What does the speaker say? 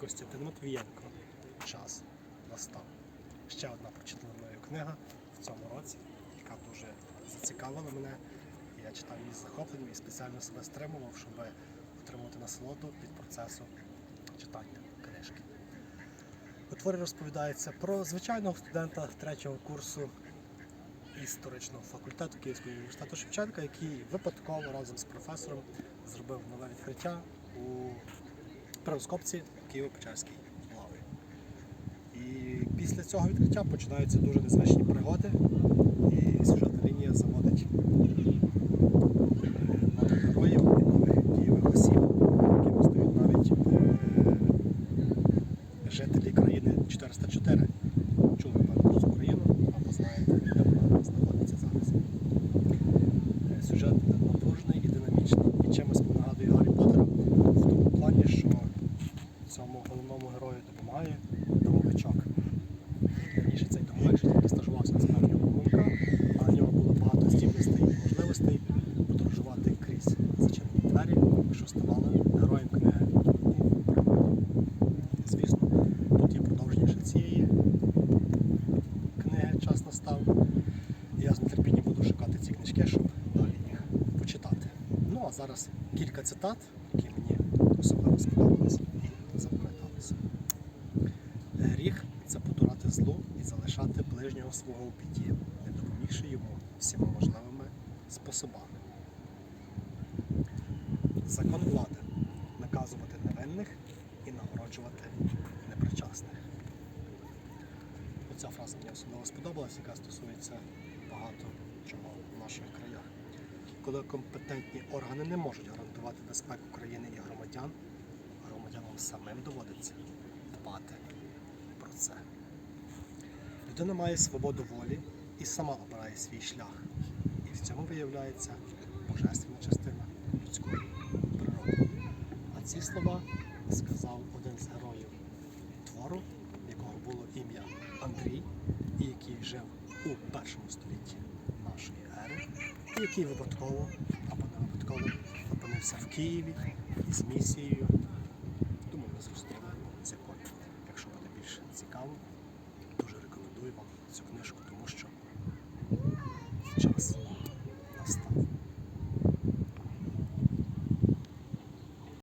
Костянтин Матвієнко. Час настав. Ще одна прочитана мною книга в цьому році, яка дуже зацікавила мене. Я читав її з захопленням і спеціально себе стримував, щоб отримати насолоду від процесу читання книжки. У творі розповідається про звичайного студента третього курсу історичного факультету Київського університету Шевченка, який випадково разом з професором зробив нове відкриття у перископці Києво-Печерській лави. І після цього відкриття починаються дуже незвичні пригоди, і сюжетна лінія заводить е, нових героїв і нових дієвих осіб, якими стають навіть е, жителі країни 404. Цьому головному герою допомагає домовичок. Раніше цей домовик ще тільки стажувався на справжнього домовика, а в нього було багато здібностей і можливостей подорожувати крізь зачинені двері, що ставало героєм книги. Звісно, тут є продовження ще цієї книги час настав. Я з нетерпінням буду шукати ці книжки, щоб далі їх почитати. Ну а зараз кілька цитат, які мені особливо сподобались залишати ближнього свого у біді, не допомігши йому всіма можливими способами. Закон влади наказувати невинних і нагороджувати непричасних. Оця фраза мені особливо сподобалась, яка стосується багато чого в наших краях. Коли компетентні органи не можуть гарантувати безпеку країни і громадян, громадянам самим доводиться дбати. Людина має свободу волі і сама обирає свій шлях. І в цьому виявляється божественна частина людської природи. А ці слова сказав один з героїв твору, якого було ім'я Андрій, і який жив у першому столітті нашої ери, і який випадково або не випадково опинився в Києві із місією. цю книжку.